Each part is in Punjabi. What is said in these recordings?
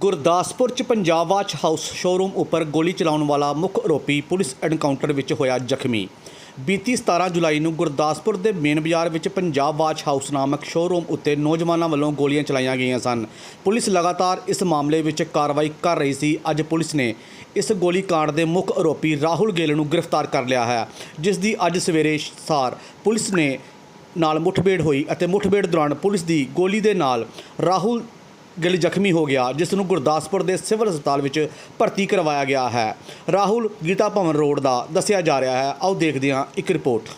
ਗੁਰਦਾਸਪੁਰ ਚ ਪੰਜਾਬ ਵਾਚ ਹਾਊਸ ਸ਼ੋਰੂਮ ਉੱਪਰ ਗੋਲੀ ਚਲਾਉਣ ਵਾਲਾ ਮੁੱਖ ਆਰੋਪੀ ਪੁਲਿਸ ਐਨਕਾਊਂਟਰ ਵਿੱਚ ਹੋਇਆ ਜ਼ਖਮੀ। ਬੀਤੀ 17 ਜੁਲਾਈ ਨੂੰ ਗੁਰਦਾਸਪੁਰ ਦੇ ਮੇਨ ਬਾਜ਼ਾਰ ਵਿੱਚ ਪੰਜਾਬ ਵਾਚ ਹਾਊਸ ਨਾਮਕ ਸ਼ੋਰੂਮ ਉੱਤੇ ਨੌਜਵਾਨਾਂ ਵੱਲੋਂ ਗੋਲੀਆਂ ਚਲਾਈਆਂ ਗਈਆਂ ਸਨ। ਪੁਲਿਸ ਲਗਾਤਾਰ ਇਸ ਮਾਮਲੇ ਵਿੱਚ ਕਾਰਵਾਈ ਕਰ ਰਹੀ ਸੀ। ਅੱਜ ਪੁਲਿਸ ਨੇ ਇਸ ਗੋਲੀ ਕਾਂਡ ਦੇ ਮੁੱਖ ਆਰੋਪੀ ਰਾਹੁਲ ਗਿੱਲ ਨੂੰ ਗ੍ਰਿਫਤਾਰ ਕਰ ਲਿਆ ਹੈ, ਜਿਸ ਦੀ ਅੱਜ ਸਵੇਰੇ ਸਾਰ ਪੁਲਿਸ ਨੇ ਨਾਲ ਮੁੱਠਭੇੜ ਹੋਈ ਅਤੇ ਮੁੱਠਭੇੜ ਦੌਰਾਨ ਪੁਲਿਸ ਦੀ ਗੋਲੀ ਦੇ ਨਾਲ ਰਾਹੁਲ ਗਿਲ ਜ਼ਖਮੀ ਹੋ ਗਿਆ, ਜਿਸ ਨੂੰ ਗੁਰਦਾਸਪੁਰ ਦੇ ਸਿਵਲ ਹਸਪਤਾਲ ਵਿੱਚ ਭਰਤੀ ਕਰਵਾਇਆ ਗਿਆ ਹੈ। ਰਾਹੁਲ ਗੀਤਾ ਭਵਨ ਰੋਡ ਦਾ ਦੱਸਿਆ ਜਾ ਰਿਹਾ ਹੈ। ਆਓ ਦੇਖਦੇ ਹਾਂ ਇੱਕ ਰਿਪੋਰਟ।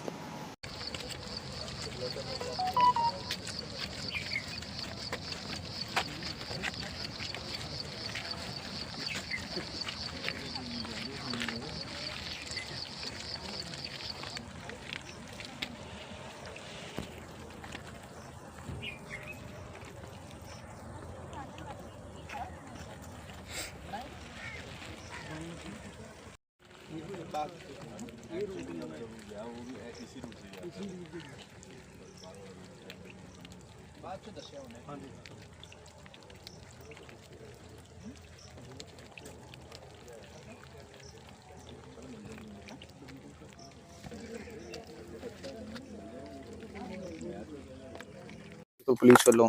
ਤੋਂ ਪੁਲਿਸ ਵੱਲੋਂ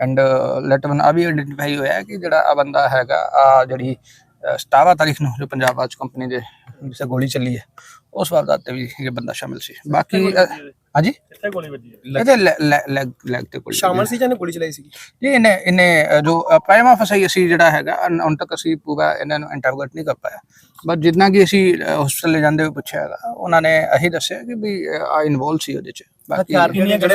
ਐਂਡ ਲੈਟ ਵਨ ਆ ਵੀ ਆਇਡੈਂਟੀਫਾਈ ਹੋਇਆ ਹੈ ਕਿ ਜਿਹੜਾ ਆ ਬੰਦਾ ਹੈਗਾ ਆ ਜਿਹੜੀ ਅਹ, 17 ਤਾਰੀਖ ਨੂੰ ਜੋ ਪੰਜਾਬ ਰਾਜ ਕੰਪਨੀ ਦੇ ਜਿਸੇ ਗੋਲੀ ਚੱਲੀ ਹੈ ਉਸ ਵਾਰਦਾਤ ਤੇ ਵੀ ਇਹ ਬੰਦਾ ਸ਼ਾਮਿਲ ਸੀ। ਬਾਕੀ ਹਾਂਜੀ? ਕਿੱਥੇ ਗੋਲੀ ਵੱਜੀ ਹੈ ਇਹਦੇ ਲੈਗ ਲੈਗ ਤੇ ਗੋਲੀ ਸ਼ਾਮਲ ਸੀ ਜਾਂ ਇਹਨੇ ਗੋਲੀ ਚਲਾਈ ਸੀ ਜੀ ਇਹਨੇ ਇਹਨੇ ਜੋ ਪ੍ਰਾਈਮਾ ਫਸਾਈ ਅਸੀਂ ਜਿਹੜਾ ਹੈਗਾ ਹੁਣ ਤੱਕ ਅਸੀਂ ਪੂਰਾ ਇਹਨਾਂ ਨੂੰ ਇੰਟਰੋਗੇਟ ਨਹੀਂ ਕਰ ਪਾਇਆ। ਬਟ ਜਿੰਨਾ ਕਿ ਅਸੀਂ ਹਸਪੀਟਲ ਲੈ ਜਾਂਦੇ ਹੋਏ ਪੁੱਛਿਆ ਹੈਗਾ ਉਹਨਾਂ ਨੇ ਇਹੀ ਦੱਸਿਆ ਕਿ ਵੀ ਆ ਇਨਵੋਲਵ ਸੀ ਉਹਦੇ ਚ। ਬਾਕੀ ਕਿੰਨੀਆਂ ਜਿਹੜੇ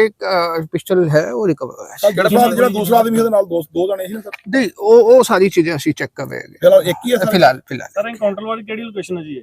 ਇੱਕ ਪਿਸਟਲ ਹੈ ਉਹ ਰਿਕਵਰ ਹੋਇਆ ਜਿਹੜਾ ਦੂਸਰਾ ਆਦਮੀ ਉਹਦੇ ਨਾਲ ਦੋ ਦੋ ਜਣੇ ਸੀ ਨਾ ਸਰ? ਨਹੀਂ ਉਹ ਉਹ ਸਾਰੀ ਚੀਜ਼ਾਂ ਅਸੀਂ ਚੈੱਕ ਕਰ ਰਹੇ ਚਲੋ ਇੱਕ ਹੀ ਹੈ ਹਾਂ ਸਰ? ਫਿਲਹਾਲ ਫਿਲਹਾਲ। ਸਰ ਐਨਕਾਊਂਟਰ ਵਾਲੀ ਕਿਹੜੀ ਲੋਕੇਸ਼ਨ ਹੈ ਜੀ ਇਹ?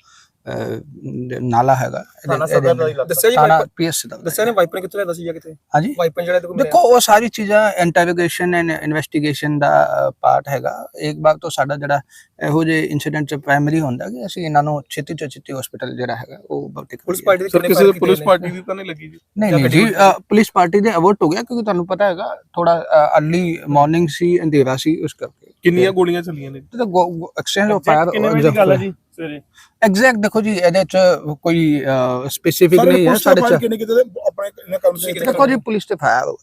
ਨਾਲਾ ਹੈਗਾ। ਦੱਸਿਆ ਜੀ ਪੀਐਸ ਦਾ। ਦੱਸਿਆ ਨੇ ਵਾਈਪਰ ਕਿੱਥੇ ਲੈਦਾ ਸੀ ਜਾਂ ਕਿੱਥੇ ਹਾਂਜੀ। ਵਾਈਪਰ ਜਿਹੜੇ ਤੇ ਦੇਖੋ ਉਹ ਸਾਰੀ ਚੀਜ਼ਾਂ ਇੰਟਰੋਗੇਸ਼ਨ ਐਂਡ ਇਨਵੈਸਟੀਗੇਸ਼ਨ ਦਾ ਪਾਰਟ ਹੈਗਾ। ਇੱਕ ਵਾਰ ਤੋਂ ਸਾਡਾ ਜਿਹੜਾ ਇਹੋ ਜਿਹੇ ਇਨਸੀਡੈਂਟ ਚ ਪ੍ਰਾਇਮਰੀ ਹੁੰਦਾ ਕਿ ਅਸੀਂ ਇਹਨਾਂ ਨੂੰ ਛੇਤੀ ਤੋਂ ਛੇਤੀ ਹਸਪੀਟਲ ਜਿਹੜਾ ਹੈਗਾ ਉਹ ਕਰੀਏ। ਪੁਲਿਸ ਪਾਰਟੀ ਦੇ ਕਿਸੇ fire ਪੁਲਿਸ ਕੀਤੇ ਪਾਰਟੀ ਦੀ ਤਾਂ ਨਹੀਂ ਲੱਗੀ ਜੀ? ਨਹੀਂ ਨਹੀਂ ਜੀ ਪੁਲਿਸ ਪਾਰਟੀ ਦੇ ਅਵਰਟ ਹੋ ਗਿਆ ਕਿਉਂਕਿ ਤੁਹਾਨੂੰ ਪਤਾ ਹੈਗਾ ਥੋੜਾ ਅਰਲੀ ਮਾਰਨਿੰਗ ਸੀ ਅੰਧੇਰਾ ਸੀ ਉਸ ਕਰਕੇ। ਕਿੰਨੀਆਂ ਗੋਲੀਆਂ ਚੱਲੀਆਂ ਨੇ? ਤੇ ਐਕਸਚੇਂਜ ਆਫ Exact ਕਿੰਨੇ ਵਜੇ ਦੀ ਗੱਲ ਹੈ ਜੀ? ਸਵੇਰੇ। ਐਗਜ਼ੈਕਟ ਦੇਖੋ ਜੀ ਇਹਦੇ ਚ ਕੋਈ ਸਪੈਸੀਫਿਕ ਨਹੀਂ ਹੈ ਸਾਡੇ ਚ ਕਿੰਨੇ ਕਿਤੇ ਆਪਣੇ ਕੰਮ ਸੀ ਦੇਖੋ ਜੀ ਪੁਲਿਸ ਤੇ ਫਾਇਰ